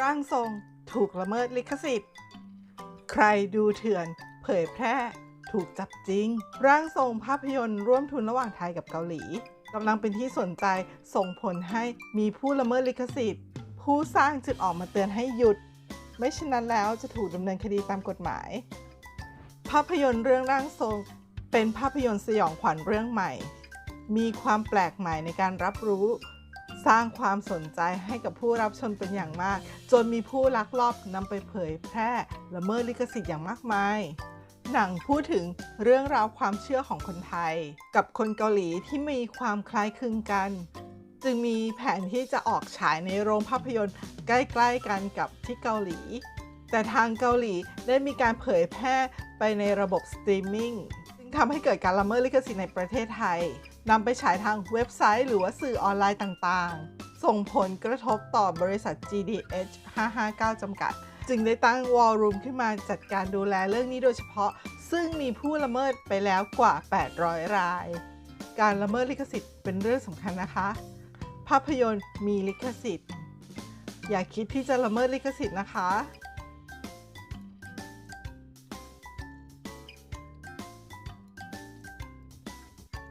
ร่างทรงถูกละเมิดลิขสิทธิ์ ใครดูเถื่อน เผยแพร่ถูกจับจริง ร่างทรงภาพยนตร์ร่วมทุนระหว่างไทยกับเกาหลีกำลังเป็นที่สนใจส่งผลให้มีผู้ละเมิดลิขสิทธิ์ ผู้สร้างจึงออกมาเตือนให้หยุด ไม่เช่นนั้นแล้วจะถูกดำเนินคดีตามกฎหมาย ภาพยนตร์เรื่องร่างทรง เป็นภาพยนตร์สยองขวัญเรื่องใหม่ มีความแปลกใหม่ในการรับรู้ สร้างความสนใจให้กับผู้รับชมเป็นอย่างมาก จนมีผู้ลักลอบนำไปเผยแพร่ละเมิดลิขสิทธิ์อย่างมากมาย หนังพูดถึงเรื่องราวความเชื่อของคนไทย กับคนเกาหลีที่มีความคล้ายคลึงกัน จึงมีแผนที่จะออกฉายในโรงภาพยนตร์ใกล้ๆกันกับที่เกาหลี แต่ทางเกาหลีได้มีการเผยแพร่ไปในระบบสตรีมมิ่งซึ่งทำให้เกิดการละเมิดลิขสิทธิ์ในประเทศไทย นำไปฉายทางเว็บไซต์หรือว่าสื่อออนไลน์ต่างๆ ส่งผลกระทบต่อบริษัท GDH 559 จำกัด จึงได้ตั้งวอลลุ่มขึ้นมาจัดการดูแลเรื่องนี้โดยเฉพาะ ซึ่งมีผู้ละเมิดไปแล้วกว่า 800 ราย การละเมิดลิขสิทธิ์เป็นเรื่องสำคัญนะคะ ภาพยนตร์มีลิขสิทธิ์ อย่าคิดที่จะละเมิดลิขสิทธิ์นะคะ